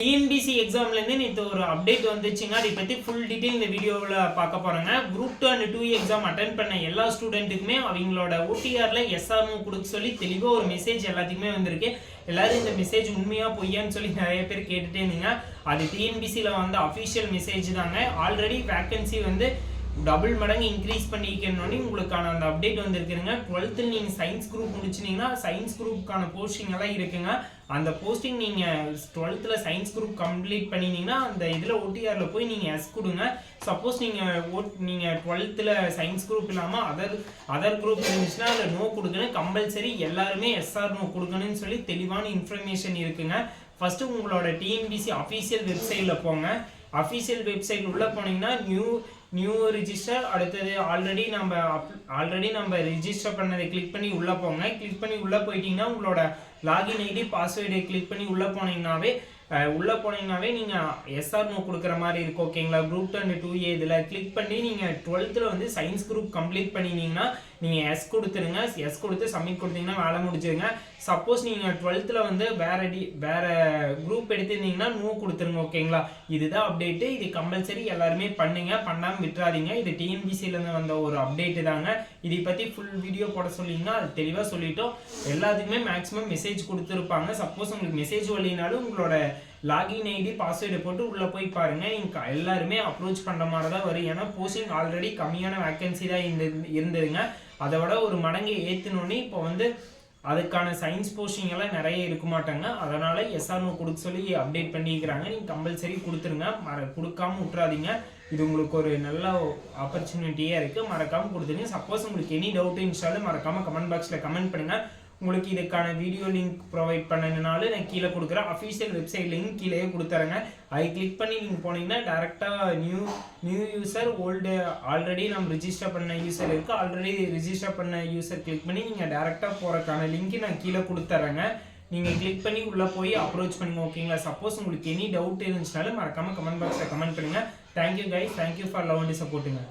TNPSC எக்ஸாம்லேருந்து நேற்று ஒரு update வந்துச்சுங்க. அதை பற்றி ஃபுல் டீட்டெயில் இந்த வீடியோவில் பார்க்க போகிறோங்க group two and two exam attend பண்ண எல்லா ஸ்டூடெண்ட்டுக்குமே அவங்களோட ஓடிஆரில் எஸ்ஆர்னு கொடுக்க சொல்லி தெளிவாக ஒரு மெசேஜ் எல்லாத்துக்குமே வந்திருக்கு. எல்லாரும் இந்த மெசேஜ் உண்மையாக பொய்யான்னு சொல்லி நிறைய பேர் கேட்டுட்டே இருந்தீங்க. அது டிஎன்பிசியில் வந்த அஃபிஷியல் மெசேஜ் தாங்க. ஆல்ரெடி வேக்கன்சி வந்து டபுள் மடங்கு இன்க்ரீஸ் பண்ணிக்கணும்னு உங்களுக்கான அந்த அப்டேட் வந்திருக்குங்க டுவெல்த்தில் நீங்கள் சயின்ஸ் குரூப் முடிச்சிங்கன்னா சயின்ஸ் குரூப்புக்கான போஸ்டிங் எல்லாம் இருக்குங்க. அந்த போஸ்டிங் நீங்கள் டுவெல்த்தில் சயின்ஸ் குரூப் கம்ப்ளீட் பண்ணினீங்கன்னா அந்த இதில் ஓடிஆரில் போய் நீங்கள் எஸ் கொடுங்க. சப்போஸ் நீங்கள் ஓட் நீங்கள் டுவெல்த்தில் சயின்ஸ் குரூப் இல்லாமல் அதர் அதர் குரூப் இருந்துச்சுன்னா அதில் நோ கொடுக்கணும் கம்பல்சரி எல்லாருமே எஸ்ஆர் நோ கொடுக்கணும்னு சொல்லி தெளிவான இன்ஃபர்மேஷன் இருக்குங்க. ஃபஸ்ட்டு உங்களோட டிஎன்பிசி அஃபீஷியல் வெப்சைட்டில் போங்க. அஃபீஷியல் வெப்சைட் உள்ளே போனீங்கன்னா நியூ நியூ ரிஜிஸ்டர் அடுத்தது ஆல்ரெடி நம்ம ஆல்ரெடி நம்ம ரிஜிஸ்டர் பண்ணதை கிளிக் பண்ணி உள்ளே போங்க. கிளிக் பண்ணி உள்ளே போயிட்டீங்கன்னா உங்களோட லாகின் ஐடி பாஸ்வேர்டை கிளிக் பண்ணி உள்ளே போனீங்கன்னாவே உள்ளே போனீங்கன்னாவே நீங்கள் எஸ்ஆர் கொடுக்குற மாதிரி இருக்கும் ஓகேங்களா குரூப் டூ டூ ஏ இதில் கிளிக் பண்ணி நீங்கள் டுவெல்த்தில் வந்து சயின்ஸ் குரூப் கம்ப்ளீட் பண்ணினீங்கன்னா நீங்கள் எஸ் கொடுத்துருங்க. எஸ் கொடுத்து சப்மிட் கொடுத்தீங்கன்னா வேலை முடிச்சிருங்க சப்போஸ் நீங்கள் டுவெல்த்தில் வந்து வேற டி வேறு குரூப் எடுத்திருந்தீங்கன்னா நோ கொடுத்துருங்க ஓகேங்களா இதுதான் அப்டேட்டு இது கம்பல்சரி எல்லாருமே பண்ணுங்கள் பண்ணாமல் விட்டுறாதீங்க. இது டிஎன்பிசியிலேருந்து வந்த ஒரு அப்டேட்டு தாங்க. இதை பற்றி ஃபுல் வீடியோ போட சொல்லிங்கன்னா அது தெளிவாக சொல்லிட்டோம். எல்லாத்துக்குமே மேக்ஸிமம் மெசேஜ் மெசேஜ் கொடுத்துருப்பாங்க. சப்போஸ் உங்களுக்கு மெசேஜ் வரலினாலும் உங்களோட லாகின் ஐடி பாஸ்வேர்டு போட்டு உள்ளே போய் பாருங்கள் இங்கே எல்லாருமே அப்ரோச் பண்ணுற மாதிரி தான் வரும். ஏன்னா போஸ்டிங் ஆல்ரெடி கம்மியான வேக்கன்சி தான் இருந்து இருந்ததுங்க. அதை விட ஒரு மடங்கு ஏற்றினோன்னே இப்போ வந்து அதுக்கான சயின்ஸ் போஸ்டிங் எல்லாம் நிறைய இருக்க மாட்டாங்க. அதனால் எஸ்ஆர்ஓ கொடுக்க சொல்லி அப்டேட் பண்ணிக்கிறாங்க. நீங்கள் கம்பல்சரி கொடுத்துருங்க. மற கொடுக்காம விட்றாதீங்க இது உங்களுக்கு ஒரு நல்ல ஆப்பர்ச்சுனிட்டியாக இருக்குது மறக்காமல் கொடுத்துருங்க. சப்போஸ் உங்களுக்கு எனி டவுட் இன்ஸ்டாலும் மறக்காமல் கமெண்ட் பாக்ஸில் கமெண்ட் பண்ணுங்கள் உங்களுக்கு இதுக்கான வீடியோ லிங்க் ப்ரொவைட் பண்ணணுனாலும் நான் கீழே கொடுக்குறேன். அஃபீஷியல் வெப்சைட் லிங்க் கீழே கொடுத்துறேங்க. அதை கிளிக் பண்ணி நீங்கள் போனீங்கன்னா டேரெக்டாக new new user old already நம்ம ரிஜிஸ்டர் பண்ண யூசர் இருக்குது ஆல்ரெடி ரிஜிஸ்டர் பண்ண யூசர் கிளிக் பண்ணி நீங்கள் டேரெக்டாக போகிறக்கான லிங்க் நான் கீழே கொடுத்துட்றேங்க நீங்கள் கிளிக் பண்ணி உள்ளே போய் அப்ரோச் பண்ணுங்க ஓகேங்களா சப்போஸ் உங்களுக்கு எனி டவுட் இருந்துச்சுனாலும் மறக்காமல் கமெண்ட் பாக்ஸில் கமெண்ட் பண்ணுங்கள் thank you guys thank you for love and சப்போர்ட்டுங்க